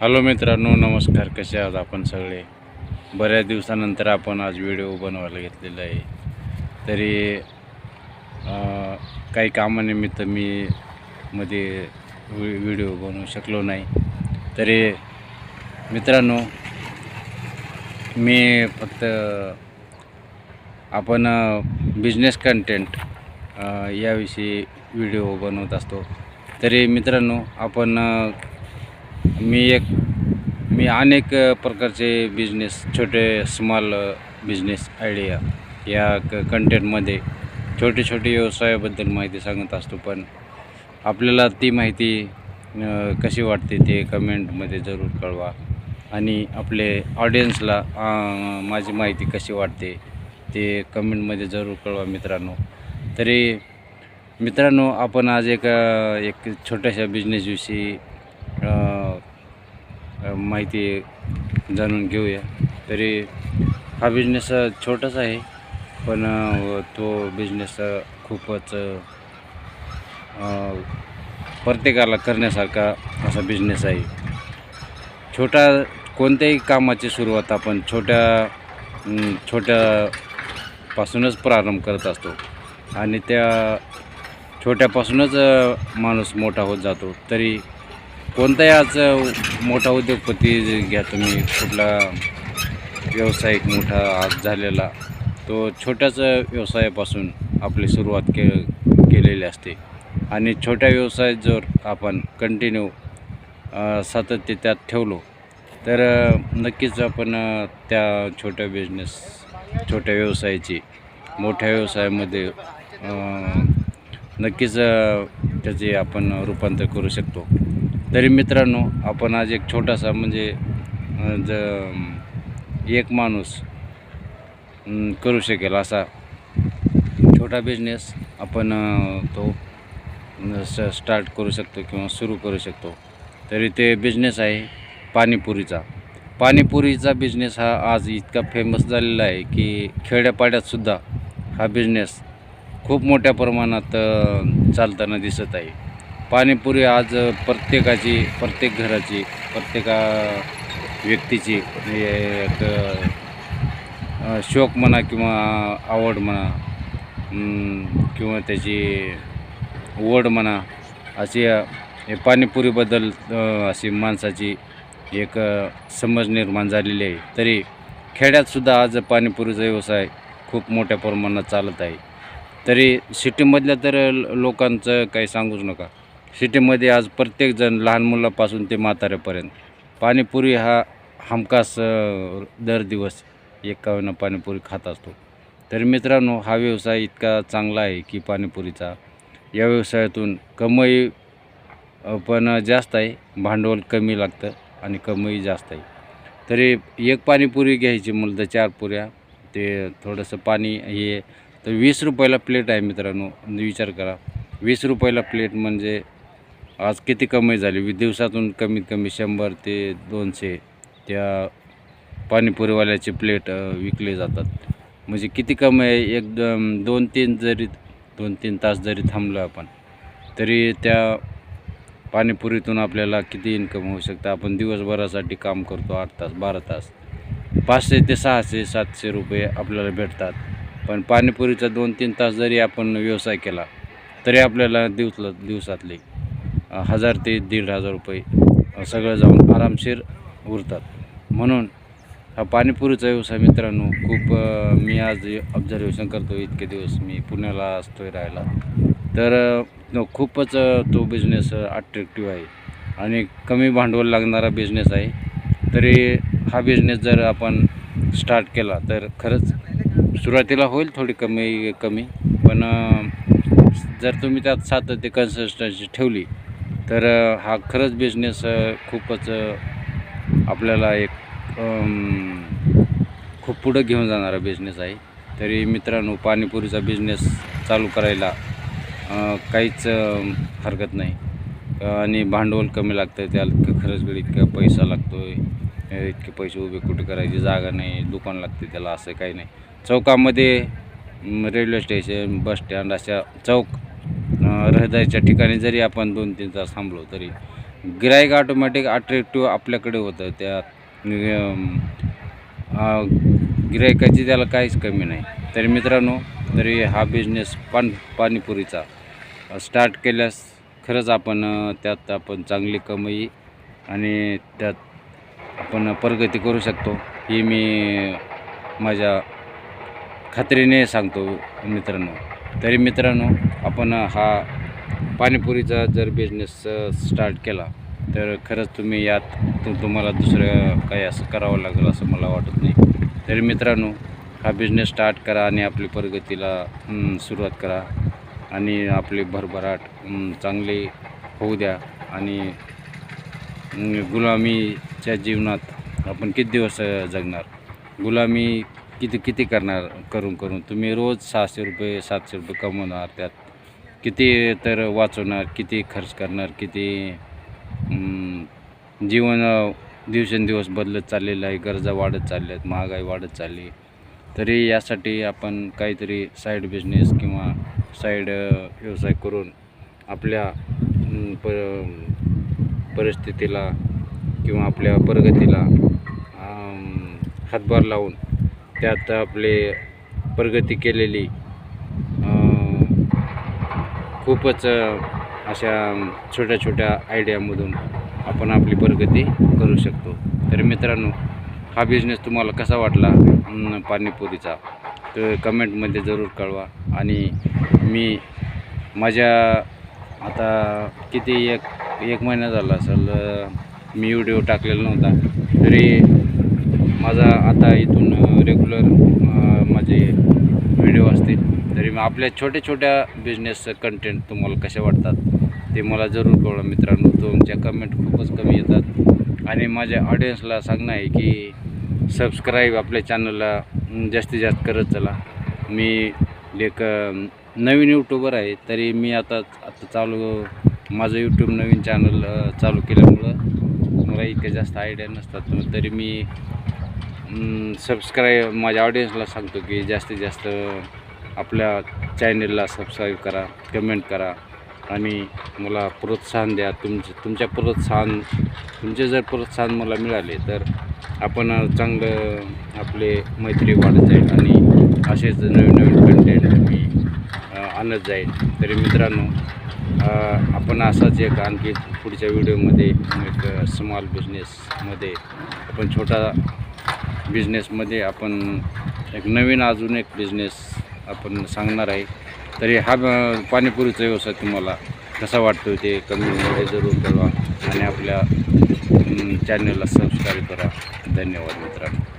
Hello मित्रांनो नमस्कार कसे आहात आपण सगळे? बऱ्याच दिवसानंतर आपण आज व्हिडिओ बनवायला घेतलेला आहे. तरी काही कामानिमित्त मी मध्ये व्हिडिओ बनवू शकलो नाही. तरी मित्रांनो मी फक्त आपण बिझनेस कंटेंट याविषयी व्हिडिओ बनवत असतो. तरी मित्रांनो आपण मी एक मी अनेक प्रकारचे बिझनेस छोटे स्मॉल बिझनेस आयडिया या क कंटेंटमध्ये छोटे छोटे व्यवसायाबद्दल माहिती सांगत असतो. पण आपल्याला ती माहिती कशी वाटते ते कमेंटमध्ये जरूर कळवा. आणि आपले ऑडियन्सला माझी माहिती कशी वाटते ते कमेंटमध्ये जरूर कळवा मित्रांनो. तरी मित्रांनो आपण आज एक एक छोट्याशा बिझनेसविषयी माहिती जाणून घेऊया. तरी हा बिझनेस छोटाच आहे पण तो बिझनेस खूपच प्रत्येकाला करण्यासारखा असा बिझनेस आहे. छोटा कोणत्याही कामाची सुरुवात आपण छोट्या छोट्यापासूनच प्रारंभ करत असतो. आणि त्या छोट्यापासूनच माणूस मोठा होत जातो. तरी कोणताही आज मोठा उद्योगपती घ्या तुम्ही कुठला व्यावसायिक मोठा आज झालेला तो छोट्याच व्यवसायापासून आपली सुरुवात के केलेली असते. आणि छोट्या व्यवसायात जर आपण कंटिन्यू सातत्य त्यात ठेवलो तर नक्कीच आपण त्या छोट्या बिझनेस छोट्या व्यवसायाची मोठ्या व्यवसायामध्ये नक्कीच त्याचे आपण रूपांतर करू शकतो. तरी मित्रांनो आपण आज एक छोटासा म्हणजे ज एक माणूस करू शकेल असा छोटा बिझनेस आपण तो स स्टार्ट करू शकतो किंवा सुरू करू शकतो. तरी ते बिझनेस आहे पाणीपुरीचा. पाणीपुरीचा बिझनेस हा आज इतका फेमस झालेला आहे की खेड्यापाड्यातसुद्धा हा बिझनेस खूप मोठ्या प्रमाणात चालताना दिसत आहे. पाणीपुरी आज प्रत्येकाची प्रत्येक घराची प्रत्येका व्यक्तीची एक शौक म्हणा किंवा आवड म्हणा किंवा त्याची ओढ म्हणा अशी हे पाणीपुरीबद्दल अशी माणसाची एक समज निर्माण झालेली आहे. तरी खेड्यातसुद्धा आज पाणीपुरीचा व्यवसाय खूप मोठ्या प्रमाणात चालत आहे. तरी सिटीमधल्या तर ल- लोकांचं काही सांगूच नका. सिटीमध्ये आज प्रत्येकजण लहान मुलापासून ते म्हाताऱ्यापर्यंत. पाणीपुरी हा हमखास दर दिवस एक पाणीपुरी खात असतो. तर मित्रांनो हा व्यवसाय इतका चांगला आहे की पाणीपुरीचा. या व्यवसायातून कमाई पण जास्त आहे. भांडवल कमी लागतं आणि कमाई जास्त आहे. तरी एक पाणीपुरी घ्यायची म्हणलं तर चार पुऱ्या. ते थोडंसं पाणी हे तर वीस रुपयाला प्लेट आहे मित्रांनो. विचार करा. वीस रुपयाला प्लेट म्हणजे आज किती कमाई झाली? दिवसातून कमीत कमी शंभर ते दोनशे त्या पाणीपुरीवाल्याचे प्लेट विकले जातात. म्हणजे किती कमाई आहे? एक दोन तीन जरी दोन तीन तास जरी थांबलो आपण तरी त्या पाणीपुरीतून आपल्याला किती इन्कम होऊ शकतं? आपण दिवसभरासाठी काम करतो आठ तास बारा तास. पाचशे ते सहाशे सातशे रुपये आपल्याला भेटतात. पण पाणीपुरीचा दोन तीन तास जरी आपण व्यवसाय केला तरी आपल्याला दिवसला दिवसातले हजार ते दीड हजार रुपये सगळं जाऊन आरामशीर उरतात. म्हणून हा पाणीपुरीचा व्यवसाय मित्रांनो खूप मी आज ऑब्झर्वेशन करतो. इतके दिवस मी पुण्याला असतोय राहायला. तर खूपच तो बिझनेस अट्रॅक्टिव्ह आहे. आणि कमी भांडवल लागणारा बिझनेस आहे. तरी हा बिझनेस जर आपण स्टार्ट केला तर खरंच सुरुवातीला होईल थोडी कमी कमी. पण जर तुम्ही त्यात सातत्य कन्सिस्टन्सी ठेवली तर हा खरंच बिझनेस खूपच आपल्याला एक खूप पुढं घेऊन जाणारा बिझनेस आहे. तरी मित्रांनो पाणीपुरीचा बिझनेस चालू करायला काहीच हरकत नाही. आणि भांडवल कमी लागतं त्याला खरंच गडी इतका पैसा लागतो आहे इतके पैसे उभे कुठे करायची जागा नाही दुकान लागते त्याला असं काही नाही. चौकामध्ये रेल्वे स्टेशन बस स्टँड अशा चौक रहदारीच्या ठिकाणी जरी आपण दोन तीन तास थांबलो तरी गिराईक ऑटोमॅटिक अट्रॅक्टिव्ह आपल्याकडे होतं. त्या गिरायकाची त्याला काहीच कमी नाही. तरी मित्रांनो तरी हा बिझनेस पान पाणीपुरीचा स्टार्ट केल्यास खरंच आपण त्यात आपण चांगली कमाई आणि त्यात आपण प्रगती करू शकतो. ही मी माझ्या खात्रीने सांगतो मित्रांनो. तरी मित्रांनो आपण हा पाणीपुरीचा जर बिझनेस स्टार्ट केला तर खरंच तुम्ही यात तु तुम्हाला दुसरं काही असं करावं लागेल असं मला वाटत नाही. तरी मित्रांनो हा बिझनेस स्टार्ट करा आणि आपली प्रगतीला सुरुवात करा आणि आपली भरभराट चांगली होऊ द्या आणि गुलामीच्या जीवनात आपण किती दिवस जगणार? गुलामी किती किती करणार? करून करून तुम्ही रोज सहाशे रुपये सातशे रुपये कमवणार त्यात किती तर वाचवणार किती खर्च करणार किती जीवन दिवसेंदिवस बदलत चाललेलं आहे गरजा वाढत चालल्या आहेत महागाई वाढत चालली तरी यासाठी आपण काहीतरी साईड बिझनेस किंवा साईड व्यवसाय करून आपल्या प परिस्थितीला किंवा आपल्या प्रगतीला हातभार लावून त्यात आपले प्रगती केलेली खूपच अशा छोट्या छोट्या आयडियामधून आपण आपली प्रगती करू शकतो. तर मित्रांनो हा बिझनेस तुम्हाला कसा वाटला? पाणीपुरीचा. तर कमेंटमध्ये जरूर कळवा. आणि मी माझ्या आता किती एक एक महिना झाला असेल मी व्हिडिओ टाकलेला नव्हता. तरी माझा आता इथून रेग माझे व्हिडिओ असतील तरी मग आपल्या छोट्या छोट्या बिझनेस कंटेंट तुम्हाला कसे वाटतात ते मला जरूर कळवा मित्रांनो. तुमच्या कमेंट खूपच कमी येतात. आणि माझ्या ऑडियन्सला सांगणं आहे की सबस्क्राईब आपल्या चॅनलला जास्तीत जास्त करत चला. मी एक नवीन यूट्यूबर आहे तरी मी आता आता चालू माझं यूट्यूब नवीन चॅनल चालू केल्यामुळं मला इतक्या जास्त आयडिया नसतात. तरी मी सबस्क्राईब माझ्या ऑडियन्सला सांगतो की जास्तीत जास्त आपल्या चॅनेलला सबस्क्राईब करा कमेंट करा आणि मला प्रोत्साहन द्या. तुमचे तुमच्या प्रोत्साहन तुमचे जर प्रोत्साहन मला मिळाले तर आपण चांगलं आपले मैत्री वाढत जाईल आणि असेच नवीन नवीन कंटेंट मी आणत जाईल. तरी मित्रांनो आपण असाच एक आणखी पुढच्या व्हिडिओमध्ये एक स्मॉल बिझनेसमध्ये आपण छोटा बिझनेसमध्ये आपण एक नवीन अजून एक बिझनेस आपण सांगणार आहे. तरी हा पाणीपुरीचा व्यवसाय तुम्हाला कसा वाटतो ते कमेंटमध्ये जरूर कळवा आणि आपल्या चॅनलला सबस्क्राईब करा. धन्यवाद मित्रांनो.